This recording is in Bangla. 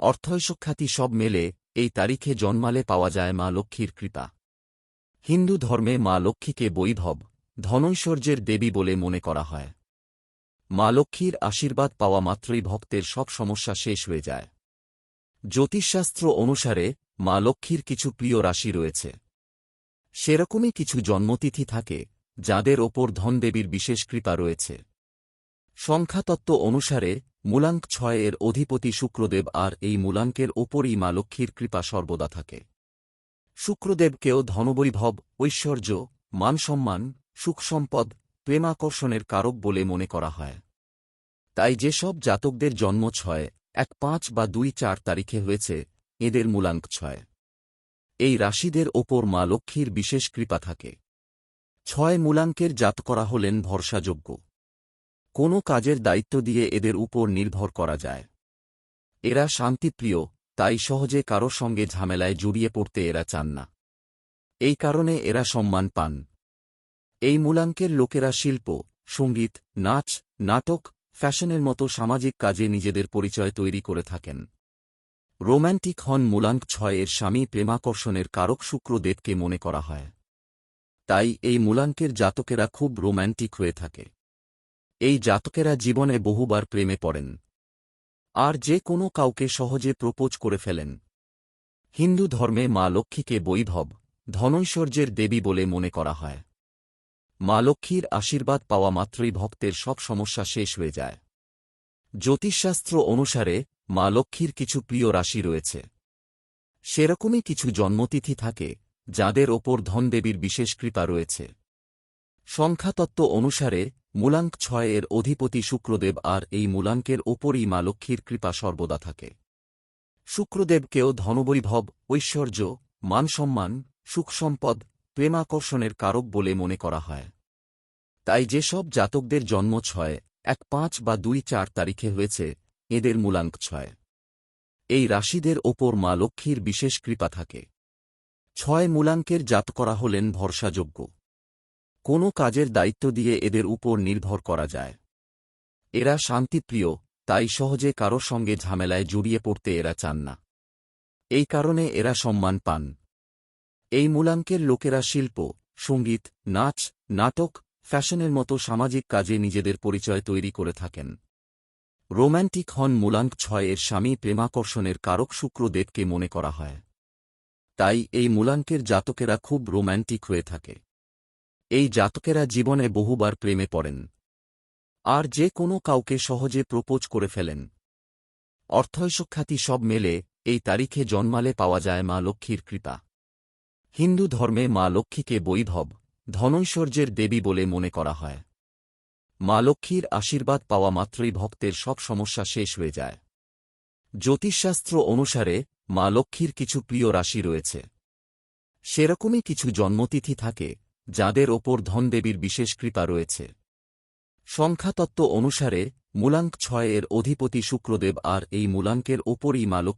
অর্থৈশখ্যাতি সব মেলে, এই তারিখে জন্মালে পাওয়া যায় মা লক্ষ্মীর কৃপা। হিন্দু ধর্মে মা লক্ষ্মীকে বৈভব, ধনৈশ্বর্যের দেবী বলে মনে করা হয়। মা লক্ষ্মীর আশীর্বাদ পাওয়া মাত্রই ভক্তের সব সমস্যা শেষ হয়ে যায়। জ্যোতিষশাস্ত্র অনুসারে মা লক্ষ্মীর কিছু প্রিয় রাশি রয়েছে। সেরকমই কিছু জন্মতিথি থাকে, যাদের ওপর ধনদেবীর বিশেষ কৃপা রয়েছে। সংখ্যাতত্ত্ব অনুসারে, মূলাঙ্ক ছয় এর অধিপতি শুক্রদেব আর এই মূলাঙ্কের ওপরই মা লক্ষ্মীর কৃপা সর্বদা থাকে। শুক্রদেবকেও ধনবৈভব, ঐশ্বর্য, মানসম্মান, সুখসম্পদ, প্রেমাকর্ষণের কারক বলে মনে করা হয়। তাই যেসব জাতকদের জন্ম ছয়, এক পাঁচ বা দুই চার তারিখে হয়েছে, এদের মূলাঙ্ক ছয়। এই রাশিদের ওপর মা লক্ষ্মীর বিশেষ কৃপা থাকে। ছয় মূলাঙ্কের জাত করা হলেন ভরসাযোগ্য। কোনো কাজের দায়িত্ব দিয়ে এদের উপর নির্ভর করা যায়। এরা শান্তিপ্রিয়, তাই সহজে কারও সঙ্গে ঝামেলায় জড়িয়ে পড়তে এরা চান না। এই কারণে এরা সম্মান পান। এই মূলাঙ্কের লোকেরা শিল্প, সংগীত, নাচ, নাটক, ফ্যাশনের মতো সামাজিক কাজে নিজেদের পরিচয় তৈরি করে থাকেন। রোম্যান্টিক হন মূলাঙ্ক ছয় এর স্বামী প্রেমাকর্ষণের কারক শুক্রদেবকে মনে করা হয়। তাই এই মূলাঙ্কের জাতকেরা খুব রোম্যান্টিক হয়ে থাকে। এই জাতকেরা জীবনে বহুবার প্রেমে পড়েন। আর যে কোনো কাউকে সহজে প্রপোজ করে ফেলেন। হিন্দু ধর্মে মা লক্ষ্মীকে বৈভব, ধনৈশ্বর্যের দেবী বলে মনে করা হয়। মা লক্ষ্মীর আশীর্বাদ পাওয়া মাত্রই ভক্তের সব সমস্যা শেষ হয়ে যায়। জ্যোতিষশাস্ত্র অনুসারে মা লক্ষ্মীর কিছু প্রিয় রাশি রয়েছে। সেরকমই কিছু জন্মতিথি থাকে, যাদের ওপর ধনদেবীর বিশেষ কৃপা রয়েছে। সংখ্যাতত্ত্ব অনুসারে মূলাঙ্ক ছয় এর অধিপতি শুক্রদেব আর এই মূলাঙ্কের ওপরই মা লক্ষ্মীর কৃপা সর্বদা থাকে। শুক্রদেবকেও ধনবৈভব, ঐশ্বর্য, মানসম্মান, সুখসম্পদ, প্রেমাকর্ষণের কারক বলে মনে করা হয়। তাই যেসব জাতকদের জন্ম ছয়, এক পাঁচ বা দুই চার তারিখে হয়েছে, এদের মূলাঙ্ক ছয়। এই রাশিদের ওপর মা লক্ষ্মীর বিশেষ কৃপা থাকে। ছয় মূলাঙ্কের জাত করা হলেন ভরসাযোগ্য। কোনো কাজের দায়িত্ব দিয়ে এদের উপর নির্ভর করা যায়। এরা শান্তিপ্রিয়, তাই সহজে কারও সঙ্গে ঝামেলায় জড়িয়ে পড়তে এরা চান না। এই কারণে এরা সম্মান পান। এই মূলাঙ্কের লোকেরা শিল্প, সংগীত, নাচ, নাটক, ফ্যাশনের মতো সামাজিক কাজে নিজেদের পরিচয় তৈরি করে থাকেন। রোম্যান্টিক হন মূলাঙ্ক ছয় এর স্বামী প্রেমাকর্ষণের কারক শুক্রদেবকে মনে করা হয়। তাই এই মূলাঙ্কের জাতকেরা খুব রোম্যান্টিক হয়ে থাকে। এই জাতকেরা জীবনে বহুবার প্রেমে পড়েন। আর যে কোনো কাউকে সহজে প্রপোজ করে ফেলেন। অর্থৈশখ্যাতি সব মেলে, এই তারিখে জন্মালে পাওয়া যায় মা লক্ষ্মীর কৃপা। হিন্দু ধর্মে মা লক্ষ্মীকে বৈভব, ধনৈশ্বর্যের দেবী বলে মনে করা হয়। মা লক্ষ্মীর আশীর্বাদ পাওয়া মাত্রই ভক্তের সব সমস্যা শেষ হয়ে যায়। জ্যোতিষশাস্ত্র অনুসারে মা লক্ষ্মীর কিছু প্রিয় রাশি রয়েছে। সেরকমই কিছু জন্মতিথি থাকে যাদের ওপর ধনদেবীর বিশেষ কৃপা রয়েছে। সংখ্যাতত্ত্ব অনুসারে, মূলাঙ্ক ছয় এর অধিপতি শুক্রদেব আর এই মূলাঙ্কের ওপরই মা